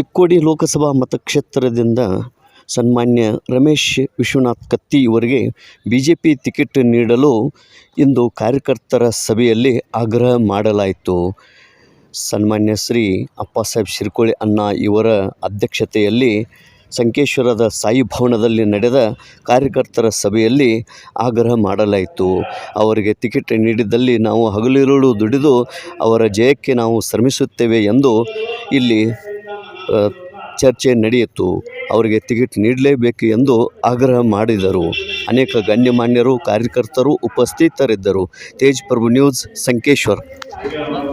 ಚಿಕ್ಕೋಡಿ ಲೋಕಸಭಾ ಮತಕ್ಷೇತ್ರದಿಂದ ಸನ್ಮಾನ್ಯ ರಮೇಶ್ ವಿಶ್ವನಾಥ್ ಕತ್ತಿ ಇವರಿಗೆ B J P ticket ನೀಡಲು ಇಂದು ಕಾರ್ಯಕರ್ತರ ಸಭೆಯಲ್ಲಿ ಆಗ್ರಹ ಮಾಡಲಾಯಿತು. ಸನ್ಮಾನ್ಯ ಶ್ರೀ ಅಪ್ಪಾಸಾಹೇಬ್ ಶಿರ್ಕೋಳಿ ಅಣ್ಣ ಇವರ ಅಧ್ಯಕ್ಷತೆಯಲ್ಲಿ ಸಂಕೇಶ್ವರದ ಸಾಯಿ ಭವನದಲ್ಲಿ ನಡೆದ ಕಾರ್ಯಕರ್ತರ ಸಭೆಯಲ್ಲಿ ಆಗ್ರಹ ಮಾಡಲಾಯಿತು. ಅವರಿಗೆ ಟಿಕೆಟ್ ನೀಡಿದ್ದಲ್ಲಿ ನಾವು ಹಗಲಿರುಳು ದುಡಿದು ಅವರ ಜಯಕ್ಕೆ ನಾವು ಶ್ರಮಿಸುತ್ತೇವೆ ಎಂದು ಇಲ್ಲಿ ಚರ್ಚೆ ನಡೆಯಿತು. ಅವರಿಗೆ ಟಿಕೆಟ್ ನೀಡಲೇಬೇಕು ಎಂದು ಆಗ್ರಹ ಮಾಡಿದರು. ಅನೇಕ ಗಣ್ಯಮಾನ್ಯರು, ಕಾರ್ಯಕರ್ತರು ಉಪಸ್ಥಿತರಿದ್ದರು. ತೇಜ್ ಪ್ರಭು ನ್ಯೂಸ್, ಸಂಕೇಶ್ವರ್. ಕಾರ್ಯಕ್ರಮ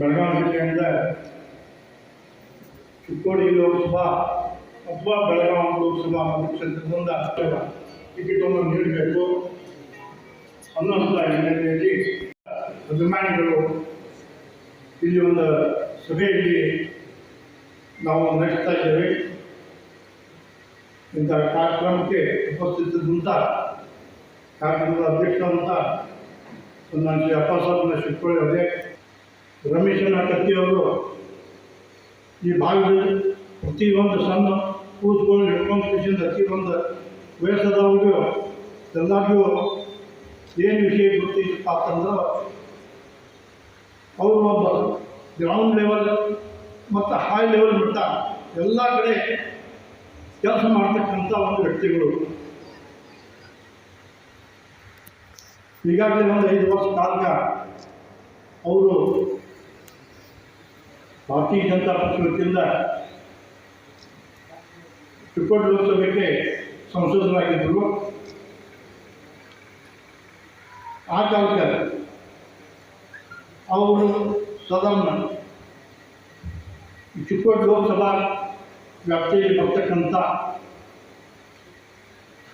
ಬೆಳಗಾವಿ ಜಿಲ್ಲೆಯಿಂದ ಚಿಕ್ಕೋಡಿ ಲೋಕಸಭಾ ಅಥವಾ ಬೆಳಗಾವಿ ಲೋಕಸಭಾ ಮತಕ್ಷೇತ್ರದಿಂದ ಟಿಕೆಟನ್ನು ನೀಡಬೇಕು ಅನ್ನುವಂಥ ಹಿನ್ನೆಲೆಯಲ್ಲಿ ಅಭಿಮಾನಿಗಳು ಇಲ್ಲಿ ಒಂದು ಸಭೆಯಲ್ಲಿ ನಾವು ನಡೆಸ್ತಾ ಇದ್ದೇವೆ. ಇಂಥ ಕಾರ್ಯಕ್ರಮಕ್ಕೆ ಉಪಸ್ಥಿತರಿದ್ದಂಥ ಕಾರ್ಯಕ್ರಮದ ಅಧ್ಯಕ್ಷರಂತ ಸನ್ಮಾನ್ಯ ಅಪ್ಪ ಅಪ್ಪಸಾಹೇಬನ ಶಿಟ್ಕೊಳ್ಳಿ ಅವರೇ ರಮೇಶನ ಕತ್ತಿಯವರು ಈ ಭಾಗದಲ್ಲಿ ಪ್ರತಿಯೊಂದು ಸಣ್ಣ ಕೂತ್ಕೊಂಡು ಹಿಡ್ಕೊಂಡು ಖುಷಿಯಿಂದ ಪ್ರತಿಯೊಂದು ವಯಸ್ಸದವ್ರಿಗೂ ಎಲ್ಲರಿಗೂ ಏನು ವಿಷಯ ಗೊತ್ತಿದ್ದಪ್ಪ ಅಂತಂದ್ರೆ, ಅವರು ಒಬ್ಬ ಗ್ರೌಂಡ್ ಲೆವೆಲ್ ಮತ್ತು ಹೈ ಲೆವೆಲ್ ಮಟ್ಟ ಎಲ್ಲ ಕಡೆ ಕೆಲಸ ಮಾಡ್ತಕ್ಕಂಥ ಒಂದು ವ್ಯಕ್ತಿಗಳು. ಈಗಾಗಲೇ ಒಂದು ಐದು ವರ್ಷ ಕಾಲ ಅವರು ಭಾರತೀಯ ಜನತಾ ಪಕ್ಷ ವತಿಯಿಂದ ಚಿಕ್ಕೋಡಿ ಲೋಕಸಭೆಗೆ ಸಂಸದರಾಗಿದ್ದರು ಆ ಕಾಲಕ್ಕೆ ಅವರು ಸದನ ಚಿಕ್ಕೋಡಿ ಲೋಕಸಭಾ ವ್ಯಾಪ್ತಿಯಲ್ಲಿ ಬರ್ತಕ್ಕಂಥ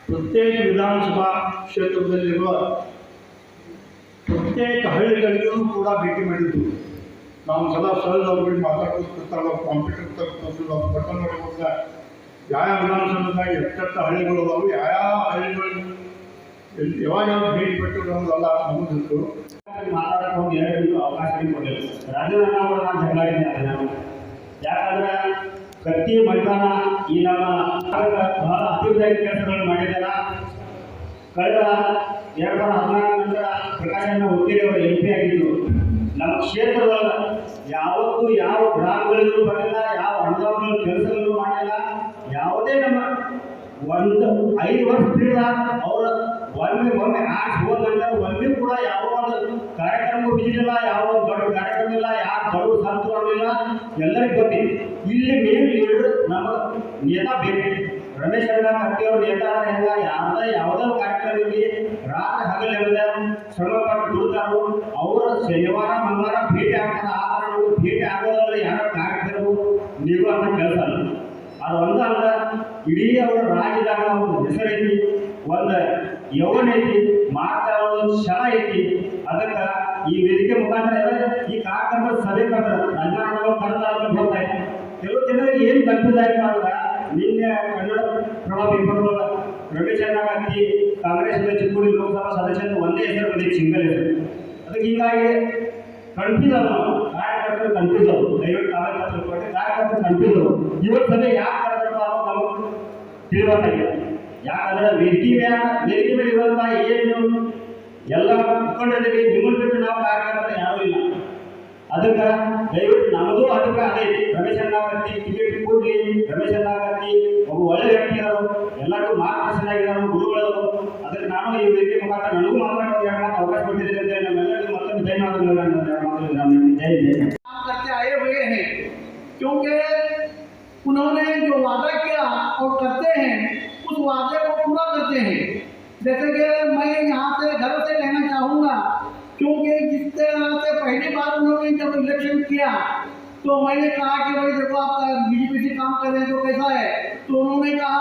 ಪ್ರತ್ಯೇಕ ವಿಧಾನಸಭಾ ಕ್ಷೇತ್ರದಲ್ಲಿರುವ ಪ್ರತ್ಯೇಕ ಹಳ್ಳಿಗಳಿಗೂ ಕೂಡ ಭೇಟಿ ಮಾಡಿದ್ದು ನಾವು ಸದಾ ಸಹಜ ಅವ್ರಿಗೆ ಮಾತಾಡ್ತಿರ್ತಾರೋ ಕಾಂಪ್ಯೂಟರ್ ತಗೊಂಡು ಅವ್ರು ಬಟನ್ ನೋಡ್ಕೊಂಡ ಯಾವ ವಿಧಾನಸಭೆದಾಗ ಎಷ್ಟೆಷ್ಟು ಹಳ್ಳಿಗಳು ಅದಾವೆ, ಯಾವ ಹಳ್ಳಿಗಳು ಯಾವಾಗ ಯಾವಾಗ ಭೇಟಿ ಪಟ್ಟು ಅನ್ನೋದಲ್ಲ ನಮಗಿತ್ತು ಮಾತಾಡಕ್ಕೆ ಒಂದು ಎರಡು ಅವಕಾಶ ಕೊಡಲಿಲ್ಲ ರಾಜೀನಾಮೆ ಕೂಡ ನಾನು ಜಗಳ ಅದನ್ನ ಯಾಕಂದ್ರೆ ಕತ್ತಿ ಮೈದಾನ ಈ ನಮ್ಮ ಬಹಳ ಅಭಿವೃದ್ಧಿ ಕೆಲಸಗಳನ್ನು ಮಾಡಿದಾರ ಕಳೆದ ಎರಡು ಸಾವಿರದ ಹದಿನಾಲ್ಕು ನಂತರ ಪ್ರಕಾಶನ ಹುಕ್ಕೇರಿ ಅವರು ಎಂ ಪಿ ಆಗಿದ್ದು ನಮ್ಮ ಕ್ಷೇತ್ರದೊಳಗೆ ಯಾವತ್ತೂ ಯಾವ ಗ್ರಾಮಗಳಿಗೂ ಬರಲಿಲ್ಲ ಯಾವ ಅನುದಾನಗಳು ಕೆಲಸಗಳು ಮಾಡಿಲ್ಲ. ಯಾವುದೇ ನಮ್ಮ ಒಂದು ಐದು ವರ್ಷ ಬಿಡಲ್ಲ ಅವರ ಒಮ್ಮೆ ಒಮ್ಮೆ ಆರ್ಟ್ಸ್ ಹೋದ ಒಮ್ಮೆ ಕೂಡ ಯಾವ ಒಂದು ಕಾರ್ಯಕ್ರಮ ಬಿದ್ದಿಲ್ಲ ಯಾವ ದೊಡ್ಡ ಕಾರ್ಯಕ್ರಮ ಇಲ್ಲ, ಯಾವ ದೊಡ್ಡ ಸಂತರು ಆಗಲಿಲ್ಲ ಎಲ್ಲರಿಗೂ ಬಂದಿ ಇಲ್ಲಿ ಮೇನ್ ಲೀಡರ್ ನಮ್ಮ ನೇತಾ ಬೇಕು. ರಮೇಶ್ ಅಣ್ಣ ಕಟ್ಟಿಯವ್ರ ನೇತಾ ಹೆಂಗ, ಯಾವ್ದ, ಯಾವುದೋ ಕಾರ್ಯಕ್ರಮ ಇರಲಿ ರಾತ್ರಿ ಹಗಲೆಲ್ಲ ಶ್ರಮ ಪಟ್ಟು ದುಡ್ತಾರು ಅವರ ಶನಿವಾರ, ಮಂಗಳವಾರ ಭೇಟಿ ಆಗ್ತಾರೆ ಆ ಥರ ನಾವು ಭೇಟಿ ಆಗೋದಲ್ಲ ಯಾರ ಕಾರ್ಯಕ್ರಮ ನೀವು ಅನ್ನೋ ಕೆಲಸ ಅಲ್ಲ. ಅದು ಒಂದ ಅಲ್ಲ ಇಡೀ ಅವರ ರಾಜ್ಯದಾಗ ಒಂದು ಹೆಸರೈತಿ ಒಂದು ಯೌವನ ಐತಿ ಮಾಡ್ತಾ ಒಂದು ಕ್ಷಣ ಐತಿ. ಅದಕ್ಕೆ ಈ ವೇದಿಕೆ ಮುಖಾಂತರ ಈ ಕಾರ್ಯಕ್ರಮ ಸಭೆ ಕಟ್ಟ ರಾಜಕಾರಣ ಕರೆದ ಅಂತ ಗೊತ್ತಾಯ್ತು ಕೆಲವು ಜನರಿಗೆ ಏನು ಆಯ್ತು ಅಂದ್ರೆ ನಿನ್ನೆ ಕನ್ನಡ ಪ್ರಭಾವ ಇಬ್ಬರು ರಮೇಶ್ ಅಣ್ಣಾಗತ್ತಿ ಕಾಂಗ್ರೆಸ್ ಚಿಕ್ಕೋಡಿ ಲೋಕಸಭಾ ಸದಸ್ಯರು ಒಂದೇ ಹೆಸರು ಬಂದಿದೆ, ಸಿಂಗಲ್ ಹೆಸರು. ಅದಕ್ಕೆ ಹೀಗಾಗಿ ಕನ್ಫ್ಯೂಸ್ ಅದು ಕಾರ್ಯಕರ್ತರು ಕನ್ಫ್ಯೂಸ್ ಅವರು, ದಯವಿಟ್ಟು ಕಾರ್ಯಕರ್ತರು ಕೊಟ್ಟು ಕಾರ್ಯಕರ್ತರು ಕನ್ಫ್ಯೂಸ್ ಅವರು. ಇವತ್ತು ಸದ್ಯ ಯಾಕೆ ಅನ್ನೋದು ನಮಗೆ ತಿಳಿವಂತಾಗಿದೆ ಯಾಕಂದ್ರೆ ವೇದಿಕೆ ಮೇಲೆ ವೇದಿಕೆ ಮೇಲೆ ಇರುವಂತಹ ಏನು ಎಲ್ಲ ಮುಖಂಡರಿಗೆ ನಿಮ್ಮನ್ನು ಬಿಟ್ಟು ನಾವು ಕಾರ್ಯಕರ್ತರು ಯಾರೂ ಇಲ್ಲ. ಅದಕ್ಕೆ ದಯವಿಟ್ಟು ನಮಗೂ ಅದಕ್ಕೆ ಅದೇ ರಮೇಶ್ ಅಣ್ಣಾಗತ್ತಿ ಟಿಕೆಟ್ ಕೊಡ್ಲಿ ರಮೇಶ್ ಅಣ್ಣಾಗತ್ತಿ ಒಬ್ಬ ಒಳ್ಳೆ ವ್ಯಕ್ತಿ ಇರೋರು ಎಲ್ಲರಿಗೂ ಮಾರ್ಗದರ್ಶನ ಆಗಿರೋರು ಗುರುಗಳು ಅದಕ್ಕೆ ನಾನು ಈ ವೇದಿಕೆ ಮುಖಾಂತರ ನನಗೂ ಮಾತಾಡೋದು ಎರಡು ಮಾತು ಅವಕಾಶ ಕೊಟ್ಟಿದ್ದೀನಿ ಅಂತ ಹೇಳಿ ನಮ್ಮೆಲ್ಲರಿಗೂ ಮತ್ತೊಂದು ಧನ್ಯವಾದಗಳು ನಾನು ಎರಡು ಮಾತು ನಾನು ಜೈ ಜೈ काम करके आए हुए हैं क्योंकि उन्होंने जो वादा किया और करते हैं उस वादे को पूरा करते हैं जैसे कि मैं यहाँ से घर से कहना चाहूँगा क्योंकि जिस तरह से पहली बार उन्होंने जब इलेक्शन किया तो मैंने कहा कि भाई देखो आपका बीजेपी से काम कर रहे हैं तो कैसा है तो उन्होंने कहा,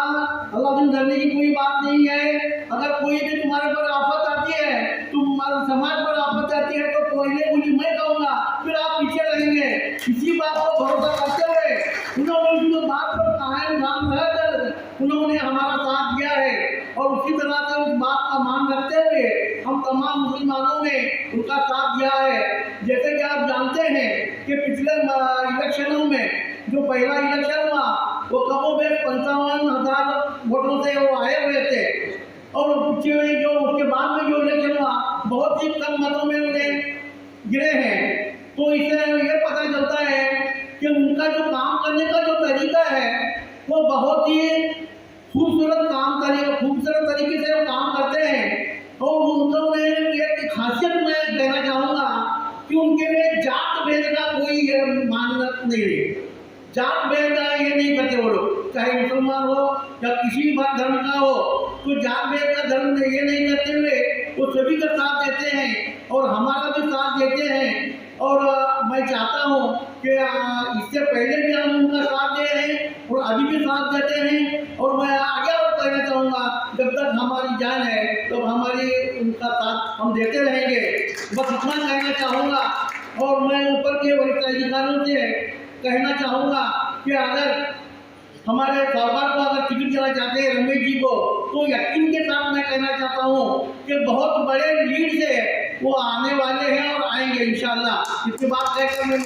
अल्लाह डरने की कोई बात नहीं है। अगर कोई भी तुम्हारे पर आफत आती है तुम समाज पर आफत आती है तो पहले मुझे मैं कहूँगा, फिर आप पीछे रहेंगे। इसी बात को भरोसा करते हुए उन्होंने उनको बात पर कायम नाम रहकर उन्होंने हमारा साथ दिया है। और उसी तरह से उस बात का मान हम तमाम मुसलमानों ने उनका साथ दिया है। जैसे कि आप जानते हैं कि पिछले इलेक्शनों में जो पहला इलेक्शन हुआ, वो कमोबेश पंचावन हज़ार वोटों से वो आए हुए थे। और जो, उसके बाद में जो इलेक्शन हुआ, बहुत ही कम मतों में उन्हें गिरे हैं। तो इससे ये पता चलता है कि उनका जो काम करने का जो तरीका है, वो बहुत ही खूबसूरत काम तरीके खूबसूरत तरीके से नहीं है जात भेद का ये नहीं करते वो लोग। चाहे मुसलमान हो या किसी भी धर्म का हो तो जात भेद का धर्म ये नहीं करते हुए वो सभी का साथ देते हैं और हमारा भी साथ देते हैं। और मैं चाहता हूँ कि इससे पहले भी हम उनका साथ दे रहे हैं और अभी भी साथ देते हैं। और मैं आगे और कहना चाहूँगा, जब तक हमारी जान है तो हमारी उनका साथ हम देते रहेंगे। बस इतना कहना चाहूँगा और मैं ऊपर के वरिष्ठ अधिकारियों से कहना चाहूँगा कि अगर हमारे सरकार को अगर टिकट देना चाहते हैं रमेश जी को तो यकीन के साथ मैं कहना चाहता हूँ कि बहुत बड़े लीड से वो आने वाले हैं और आएँगे, इंशाल्लाह। इसके बाद कहकर मैं